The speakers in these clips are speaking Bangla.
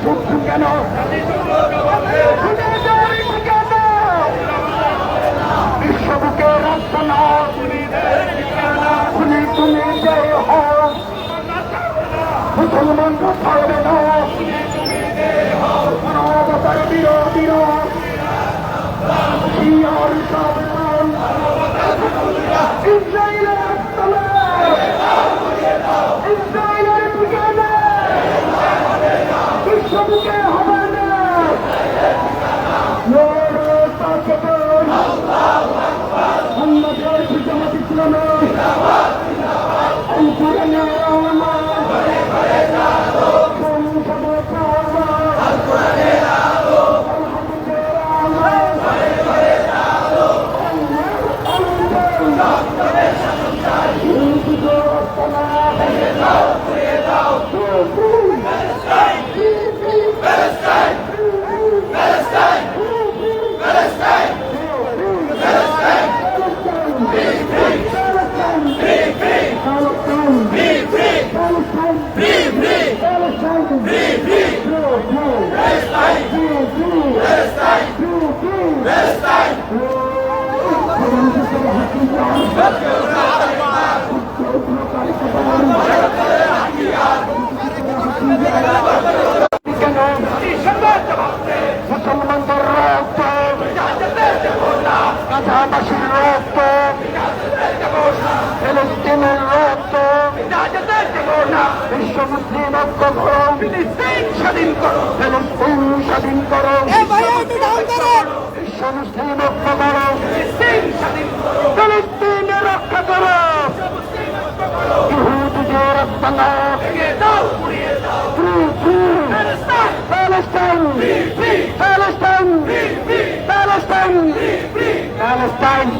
কেন? বিশ্ববুকে রচনা তুমি যে মুসলমান ছাড়বে না? ইসরায়েলের আক্রমণ ইসরায়েলের ঠিকানা বিশ্ববুকে হবে না নরে তাকবীর মুহাম্মদের জামাত ইসলামের অন্তরঙ্গে আমার সংসদে পাওয়া কেন মুসলমানদের রক্ত গাজাবাসীর রক্ত ফিলিস্তিনের রক্ত বিশ্ব মুসলিম ঐক্য করো ফিলিস্তিন স্বাধীন করো ফিলিস্তিন স্বাধীন করো বিশ্ব মুসলিম ঐক্য করো ফিলিস্তিন স্বাধীন করো রক্ষা করো ইহুদিদের রক্ত না Free, free. Palestine! Palestine! Palestine!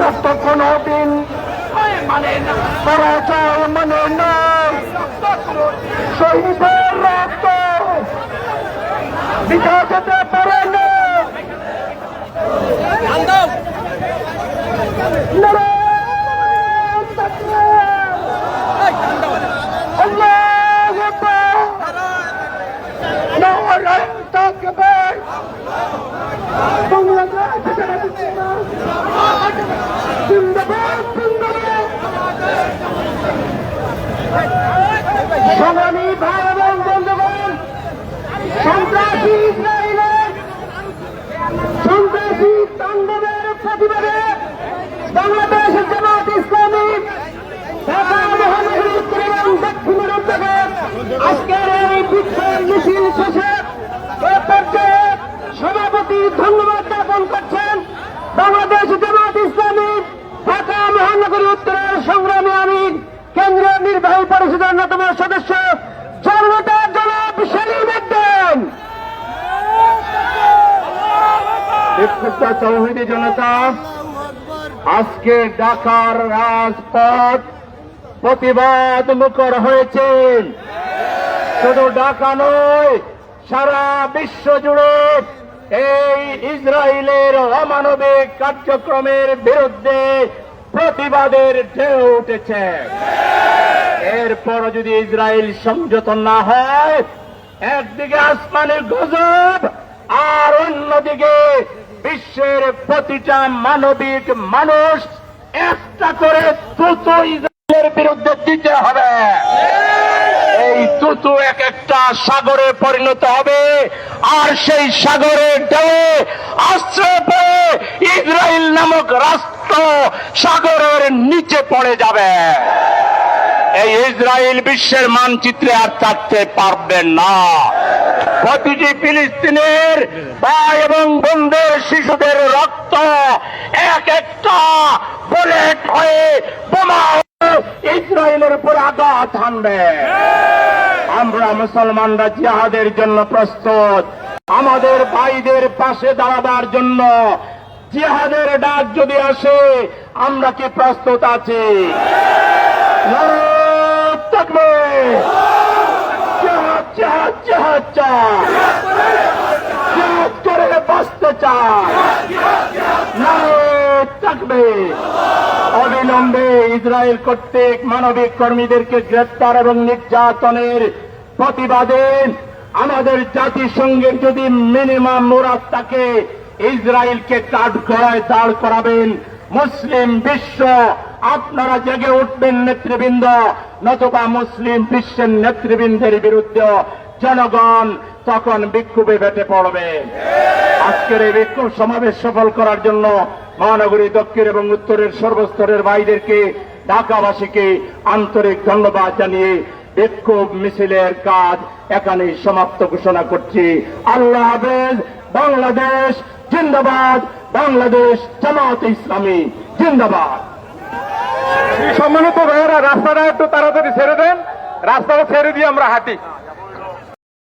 রক্ত কোনো দিন মানে পরাজয় মানে না। শহীদের রক্ত বিঘা যেতে পারে না আকবার! সংগ্রামী ভাই এবং বন্ধুগণ আজকের বাংলাদেশ জামাত ইসলামী ঢাকা মহানগরী উত্তরের সংগ্রামী আমির, কেন্দ্রীয় নির্বাহী পরিষদের অন্যতম সদস্য জনতা জনাব সেলিম জনতা, আজকে ঢাকার রাজপথ প্রতিবাদ মুখর হয়েছেন শুধু ঢাকা নয়, সারা বিশ্ব জুড়ে এই ইসরায়েলের অমানবিক কার্যক্রমের বিরুদ্ধে প্রতিবাদের ঢেউ উঠেছে। এরপর যদি ইসরায়েল সংযত না হয়, একদিকে আসমানের গজব আর অন্যদিকে বিশ্বের প্রতিটা মানবিক মানুষ একটা করে দ্রুত ইসরায়েলের বিরুদ্ধে দিতে হবে। এই তুতু এক একটা সাগরে পরিণত হবে। আর সেই সাগরের ঢেউয়ে আশ্রয় পেয়ে ইসরায়েল নামক রাষ্ট্র সাগরের নিচে পড়ে যাবে। এই ইসরায়েল বিশ্বের মানচিত্রে আর থাকতে পারবে না। প্রতিটি ফিলিস্তিনের ভাই এবং বোনদের, শিশুদের রক্ত এক একটা বুলেট হয়ে বোমা ইসরায়েলের উপর আঘাত হানবে। আমরা মুসলমানরা জিহাদের জন্য প্রস্তুত। আমাদের ভাইদের পাশে দাঁড়াবার জন্য জিহাদের ডাক যদি আসে, আমরা কি প্রস্তুত আছি? করে বাঁচতে চাই। নারায়ণ তাকবীর! অবিলম্বে ইসরায়েল কর্তৃক মানবিক কর্মীদেরকে গ্রেপ্তার এবং নির্যাতনের প্রতিবাদে আমাদের জাতিসংঘের যদি মিনিমাম মোরাদ থাকে, ইসরায়েলকে কাঠগড়ায় দাঁড় করাবেন মুসলিম বিশ্ব, আপনারা জেগে উঠবেন নেতৃবৃন্দ, নতুবা মুসলিম বিশ্বের নেতৃবৃন্দের বিরুদ্ধে জনগণ তখন বিক্ষোভে ফেটে পড়বে। আজকের এই বিক্ষোভ সমাবেশ সফল করার জন্য মহানগরী দক্ষিণ এবং উত্তরের সর্বস্তরের ভাইদেরকে, ঢাকাবাসীকে আন্তরিক ধন্যবাদ জানিয়ে বিক্ষোভ মিছিলের কাজ এখানেই সমাপ্ত ঘোষণা করছি। আল্লাহ হাফেজ, বাংলাদেশ জিন্দাবাদ, বাংলাদেশ জামাত ইসলামী জিন্দাবাদ। সম্মানিত ভাইয়েরা, রাস্তাটা একটু তাড়াতাড়ি ছেড়ে দেন। রাস্তাটা ছেড়ে দিয়ে আমরা হাঁটি।